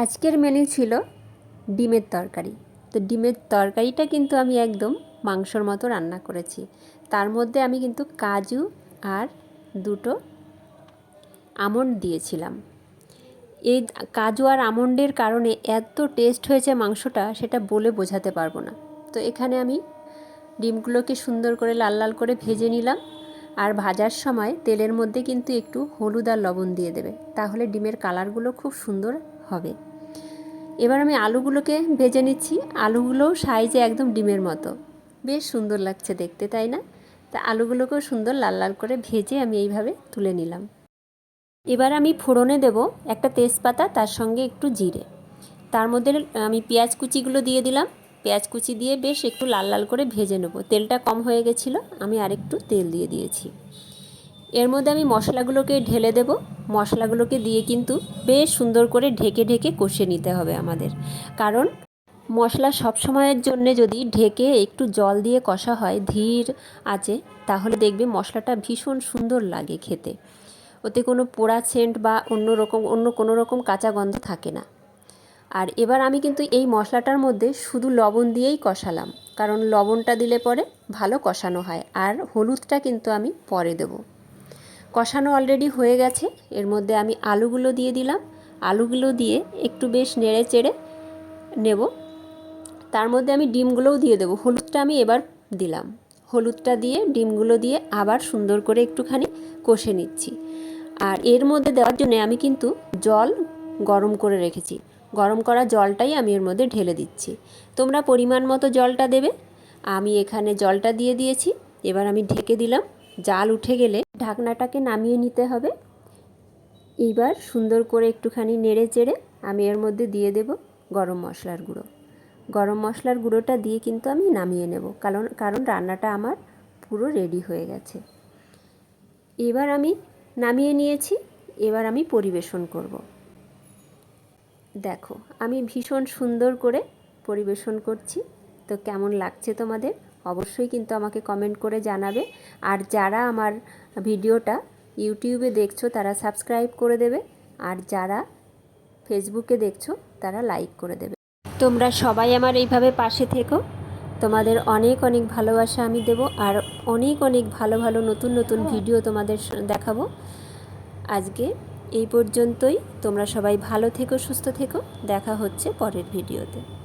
আজকের মেনু ছিল ডিমের তরকারি। তো ডিমের তরকারিটা কিন্তু আমি একদম মাংসর মতো রান্না করেছি। তার মধ্যে আমি কিন্তু কাজু আর দুটো আমন্ড দিয়েছিলাম। এই কাজু আর আমন্ডের কারণে এত টেস্ট হয়েছে মাংসটা, সেটা বলে বোঝাতে পারব না। তো এখানে আমি ডিমগুলোকে সুন্দর করে লাল লাল করে ভেজে নিলাম আর ভাজার সময় তেলের মধ্যে কিন্তু একটু হলুদ আর লবণ দিয়ে দেবে। তাহলে ডিমের কালারগুলো খুব সুন্দর হবে। এবার আমি আলুগুলোকে ভেজে নিচ্ছি। আলুগুলোও সাইজে একদম ডিমের মতো। বেশ সুন্দর লাগছে দেখতে, তাই না? তা আলুগুলোকেও সুন্দর লাল লাল করে ভেজে আমি এইভাবে তুলে নিলাম। এবার আমি ফোড়নে দেব একটা তেজপাতা, তার সঙ্গে একটু জিরে। তার মধ্যে আমি পেঁয়াজ কুচিগুলো দিয়ে দিলাম। পেঁয়াজ কুচি দিয়ে বেশ একটু লাল লাল করে ভেজে নেব। তেলটা কম হয়ে গেছিল, আমি আরেকটু তেল দিয়ে দিয়েছি। এর মধ্যে আমি মশলাগুলোকে ঢেলে দেব। মশলাগুলোকে দিয়ে কিন্তু বেশ সুন্দর করে ঢেকে ঢেকে কষে নিতে হবে আমাদের। কারণ মশলা সব সময়ের জন্য যদি ঢেকে একটু জল দিয়ে কষা হয়, ধীর আছে, তাহলে দেখবে মশলাটা ভীষণ সুন্দর লাগে খেতে। ওতে কোনো পোড়া সেন্ট বা অন্য রকম, অন্য কোনো রকম কাঁচা গন্ধ থাকে না। আর এবার আমি কিন্তু এই মশলাটার মধ্যে শুধু লবণ দিয়েই কষালাম। কারণ লবণটা দিলে পরে ভালো কষানো হয়। আর হলুদটা কিন্তু আমি পরে দেবো। কষানো অলরেডি হয়ে গেছে। এর মধ্যে আমি আলুগুলো দিয়ে দিলাম। আলুগুলো দিয়ে একটু বেশ নেড়ে চেড়ে নেব। তার মধ্যে আমি ডিমগুলোও দিয়ে দেবো। হলুদটা আমি এবার দিলাম। হলুদটা দিয়ে, ডিমগুলো দিয়ে আবার সুন্দর করে একটুখানি কষে নিচ্ছি। আর এর মধ্যে দেওয়ার জন্য আমি কিন্তু জল গরম করে রেখেছি। গরম করা জলটাই আমি এর মধ্যে ঢেলে দিচ্ছি। তোমরা পরিমাণ মতো জলটা দেবে। আমি এখানে জলটা দিয়ে দিয়েছি। এবার আমি ঢেকে দিলাম। জাল উঠে গেলে ঢাকনাটাকে নামিয়ে নিতে হবে। এইবার সুন্দর করে একটুখানি নেড়ে চেড়ে আমি এর মধ্যে দিয়ে দেব গরম মশলার গুঁড়ো। গরম মশলার গুঁড়োটা দিয়ে কিন্তু আমি নামিয়ে নেব, কারণ কারণ রান্নাটা আমার পুরো রেডি হয়ে গেছে। এবার আমি নামিয়ে নিয়েছি, এবার আমি পরিবেশন করব। দেখো, আমি ভীষণ সুন্দর করে পরিবেশন করছি। তো কেমন লাগছে তোমাদের? অবশ্যই কিন্তু আমাকে কমেন্ট করে জানাবে। আর যারা আমার ভিডিওটা ইউটিউবে দেখছ, তারা সাবস্ক্রাইব করে দেবে। আর যারা ফেসবুকে দেখছ, তারা লাইক করে দেবে। তোমরা সবাই আমার এইভাবে পাশে থেকো। তোমাদের অনেক অনেক ভালোবাসা আমি দেব। আর অনেক অনেক ভালো ভালো নতুন নতুন ভিডিও তোমাদের দেখাবো। আজকে এই পর্যন্তই। তোমরা সবাই ভালো থেকো, সুস্থ থেকো। দেখা হচ্ছে পরের ভিডিওতে।